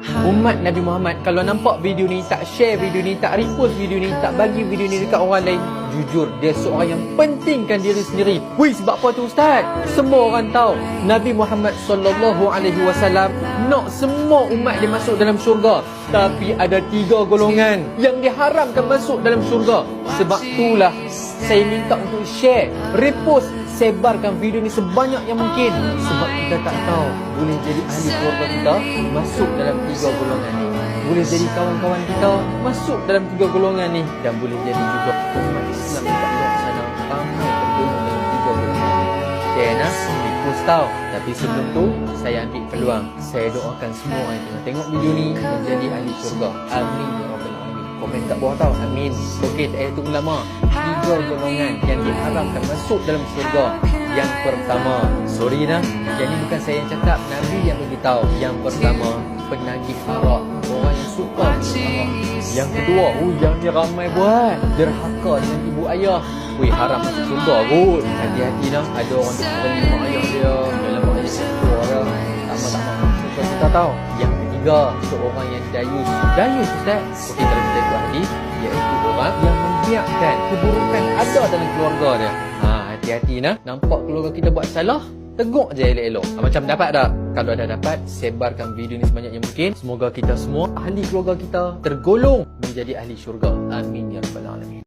Umat Nabi Muhammad kalau nampak video ni tak share video ni, tak repost video ni, tak bagi video ni dekat orang lain, jujur dia seorang yang pentingkan diri sendiri. Wih sebab apa tu ustaz? Semua orang tahu Nabi Muhammad sallallahu alaihi wasallam nak semua umat dia masuk dalam syurga. Tapi ada tiga golongan yang diharamkan masuk dalam syurga. Sebab itulah saya minta untuk share, repost, sebarkan video ni sebanyak yang mungkin. Sebab kita tak tahu boleh jadi ahli keluarga kita masuk dalam tiga golongan ni. Boleh jadi kawan-kawan kita masuk dalam tiga golongan ni. Dan boleh jadi juga umat Islam di luar sana ramai tergolong dalam tiga golongan ni. Share nah tau. Tapi sebelum tu saya ambil peluang. Saya doakan semua yang tengah tengok video ni menjadi ahli syurga. Amin komen kat bawah tau. Amin. Okey tak payah tunggu lama. Tiga golongan yang diharamkan masuk dalam syurga. Yang pertama sorry nah jadi bukan saya yang cakap Nabi yang beritahu. Yang pertama penagih arak orang yang suka. Yang kedua oh yang ni ramai buat. Derhaka dengan ibu ayah. Wih haram masuk syurga kot. Hati-hati nah Ada orang Beli mak ayah dia. Dalam ayah syurga dia Tak tak Syurga kita tahu. Yang ketiga Seorang yang dayus Dayus Ustaz. Okey kalau kita ikut hadis Iaitu orang yang membiarkan Keburukan ada dalam keluarga dia. Ha hati-hati nah. Nampak keluarga kita buat salah Teguk je elok-elok. Ha, Macam dapat tak? Kalau dah dapat Sebarkan video ni sebanyak yang mungkin. Semoga kita semua Ahli keluarga kita Tergolong Menjadi ahli syurga. Amin Ya Rabbal Alamin